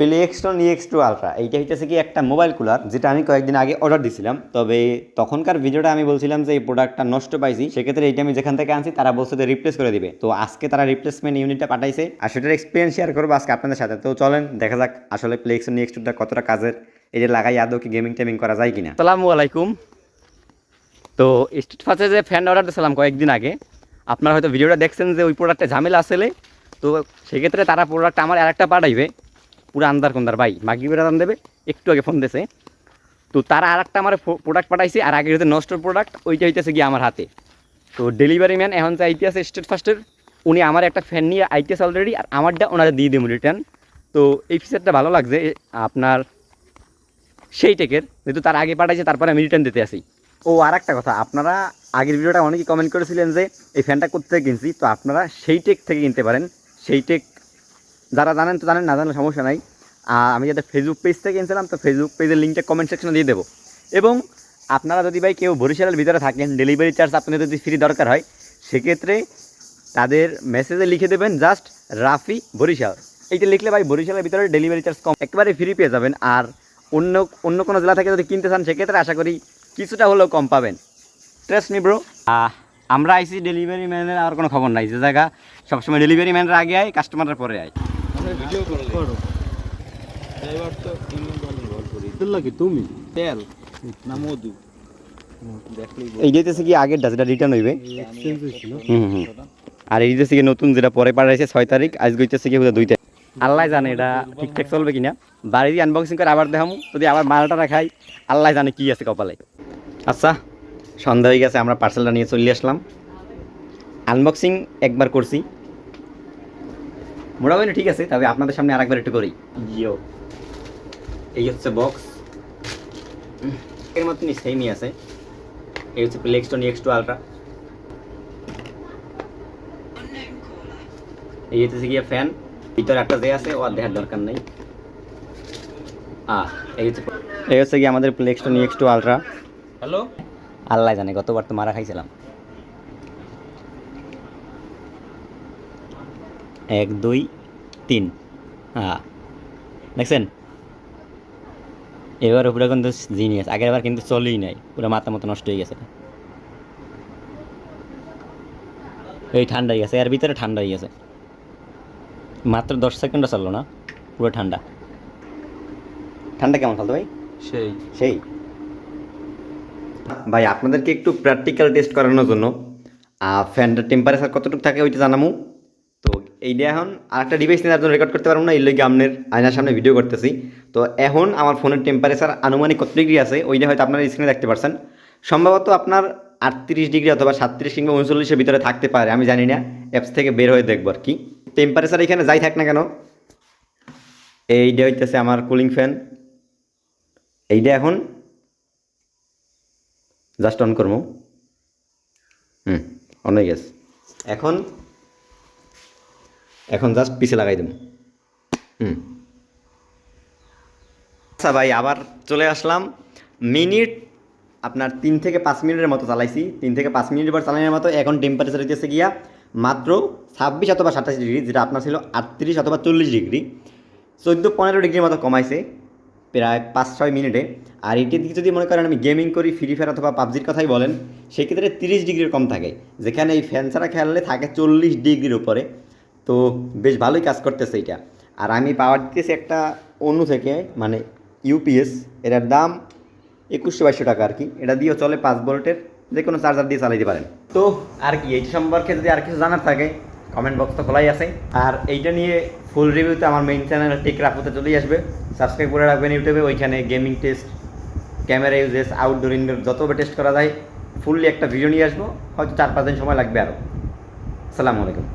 Play এক্সটন X two ultra এইটা হইতেছে কি একটা মোবাইল কুলার যেটা আমি কয়েকদিন আগে অর্ডার দিছিলাম। তবে তখনকার ভিডিওটা আমি বলছিলাম যে এই প্রোডাক্টটা নষ্ট পাইছি, সেক্ষেত্রে এইটা আমি যেখান থেকে আনছি তারা বলছে যে রিপ্লেস করে দিবে। তো আজকে তারা রিপ্লেসমেন্ট ইউনিটটা পাঠাইছে আর সেটার এক্সপিরিয়েন্স শেয়ার করব আজকে আপনাদের সাথে। তো চলেন, দেখা যাক আসলে প্লে এক্স এক্সটন এক্স টুটা কতটা কাজের এটা লাগাই আদৌ কি গেমিং টেমিং করা যায় কিনা। আসসালামু আলাইকুম। তো স্ট্রিট ফার্স্টে যে ফ্যান অর্ডার দিয়েছিলাম কয়েকদিন আগে, আপনারা হয়তো ভিডিওটা দেখছেন যে ওই প্রোডাক্টে ঝামেলা আসলে, তো সেক্ষেত্রে তারা প্রোডাক্ট আমার আর একটা পাঠাইবে। পুরো আন্দার কন্দার ভাই মাগি বেড়া দাম দেবে, একটু আগে ফোন দিয়েছে তো তারা আর একটা আমার প্রোডাক্ট পাঠাইছে, আর আগে যে নষ্ট প্রোডাক্ট ওইটা হইতেছে গিয়ে আমার হাতে। তো ডেলিভারি ম্যান এখন যে আইতেছে স্টেট ফার্স্টের উনি আমার একটা ফ্যান নিয়ে আইতেছে অলরেডি আর আমারটা ওনারা দিয়ে দেবো রিটার্ন তো এই ফিচারটা ভালো লাগছে আপনার সেই টেকের যেহেতু তার আগে পাঠাইছে, তারপরে আমি রিটার্ন দিতে আসি। ও আর একটা কথা, আপনারা আগের ভিডিওটা অনেকেই কমেন্ট করেছিলেন যে, এই ফ্যানটা কোথা কিনছি? তো আপনারা সেই টেক থেকে কিনতে পারেন। সেই টেক যারা জানেন তো জানেন, না জানলে সমস্যা নাই। আর আমি যাদের ফেসবুক পেজ থেকে কিনছিলাম তো ফেসবুক পেজের লিঙ্কটা কমেন্ট সেকশনে দিয়ে দেবো। এবং আপনারা যদি ভাই কেউ বরিশালের ভিতরে থাকেন ডেলিভারি চার্জ আপনাদের যদি ফ্রি দরকার হয় সেক্ষেত্রে তাদের মেসেজে লিখে দেবেন জাস্ট রাফি বরিশাল। এইটা লিখলে ভাই বরিশালের ভিতরে ডেলিভারি চার্জ কম একেবারে ফ্রি পেয়ে যাবেন। আর অন্য অন্য কোনো জেলা থেকে যদি কিনতে চান সেক্ষেত্রে আশা করি কিছুটা হলেও কম পাবেন। ট্রাস্ট মি ব্রো আমরা আইসি ডেলিভারি ম্যানের আর কোনো খবর নাই। যে জায়গা সবসময় ডেলিভারি ম্যানরা আগে আয় কাস্টমাররা পরে আয়। ভিডিও এবার তো দল নির্ভর করি। তেল কি তুমি? তেল না মধু। এই যেতেছে কি আগেরটা যেটা রিটার্ন হইবে? হুম হুম। আর এই যেতেছে কি নতুন যেটা পরে পাঠাইছে ছয় তারিখ আজ গইতেছে কি দুই তারিখ। আল্লাহ জানে এটা ঠিকঠাক চলবে কিনা। বাড়ি দিয়ে আনবক্সিং করে আবার দেখামু। যদি আবার মালটা রাখাই আল্লাহ জানে কি আছে কপালে। আচ্ছা সন্ধ্যা হয়ে গেছে আমরা পার্সেলটা নিয়ে চলে আসলাম। আনবক্সিং একবার করছি। মোটামুটি ঠিক আছে তবে আপনাদের সামনে আরেকবার একটু করি। ইয়ো এই হচ্ছে বক্স। এর মতনই সেমই আছে। এই হচ্ছে প্লেক্সটন এক্স টু আলট্রা এই হচ্ছে গিয়ে ফ্যান ভিতরে একটা যে আছে ও আর দেখার দরকার নেই। আহ এই হচ্ছে এই হচ্ছে গিয়ে আমাদের Plextone X two ultra hello? Allah জানে গতবার তো মারা খাইছিলাম। এক দুই তিন। হ্যাঁ দেখছেন? এবার পুরো কিন্তু জিনিয়াস আগের বার কিন্তু চলেই নাই। পুরো মাথা মতো নষ্ট হয়ে গেছে এই ঠান্ডা হয়ে গেছে এর ভিতরে ঠান্ডা হয়ে গেছে। মাত্র দশ সেকেন্ডও চলল না পুরো ঠান্ডা। ঠান্ডা কেমন চলতো ভাই? সেই। সেই। ভাই আপনাদেরকে একটু প্র্যাকটিক্যাল টেস্ট করানোর জন্য ফ্যানটার টেম্পারেচার কতটুকু থাকে ওইটা জানামু। এইটা এখন আরেকটা ডিভাইস নিয়ে আপনার রেকর্ড করতে পারব না, এই লগে আপনার আয়নার সামনে ভিডিও করতেছি। তো এখন আমার ফোনের টেম্পারেচার আনুমানিক কত ডিগ্রি আছে ওইটা হয়তো আপনার স্ক্রিনে দেখতে পারছেন। সম্ভবত আপনার আটত্রিশ ডিগ্রি অথবা সাতত্রিশ কিংবা উনচল্লিশের ভিতরে থাকতে পারে, আমি জানি না অ্যাপস থেকে বের হয়ে দেখব আর কি। টেম্পারেচার এখানে যাই থাক না কেন এইটা হইতেছে আমার কুলিং ফ্যান এইটা এখন জাস্ট অন করব। হুম অন হয়ে গেছে। এখন এখন জাস্ট পিছে লাগাই দেবো। হুম। আচ্ছা ভাই, আবার চলে আসলাম। মিনিট আপনার তিন থেকে পাঁচ মিনিটের মতো চালাইছি। তিন থেকে পাঁচ মিনিট পর চালানোর মতো। এখন টেম্পারেচার হইতেছে গিয়া মাত্র ছাব্বিশ অথবা সাতাশ ডিগ্রি, যেটা আপনার ছিল আটত্রিশ অথবা চল্লিশ ডিগ্রি। চোদ্দ পনেরো ডিগ্রির মতো কমাইছে প্রায় পাঁচ ছয় মিনিটে। আর এটির দিকে যদি মনে করেন আমি গেমিং করি ফ্রি ফায়ার অথবা পাবজির কথাই বলেন, সেক্ষেত্রে তিরিশ ডিগ্রির কম থাকে। যেখানে এই ফ্যান ছাড়া খেললে থাকে চল্লিশ ডিগ্রির উপরে। তো বেশ ভালোই কাজ করতেছে এটা আর আমি পাওয়ার দিতেছি একটা অন্য থেকে মানে ইউপিএস এটার দাম একুশশো বাইশশো টাকা আর কি। এটা দিয়েও চলে পাঁচ ভোল্টের, যে কোনো চার্জার দিয়ে চালাইতে পারেন। তো আর কি, এইটা সম্পর্কে যদি আর কিছু জানার থাকে কমেন্ট বক্স তো খোলাই আছে। আর এইটা নিয়ে ফুল রিভিউতে আমার মেইন চ্যানেল টেক রাফুতে চলেই আসবে। সাবস্ক্রাইব করে রাখবেন ইউটিউবে ওইখানে gaming test camera uses outdoor indoor যতভাবে test করা যায়। ফুললি একটা ভিডিও নিয়ে আসব, হয়তো চার পাঁচ দিন সময় লাগবে আরও আসসালামু আলাইকুম।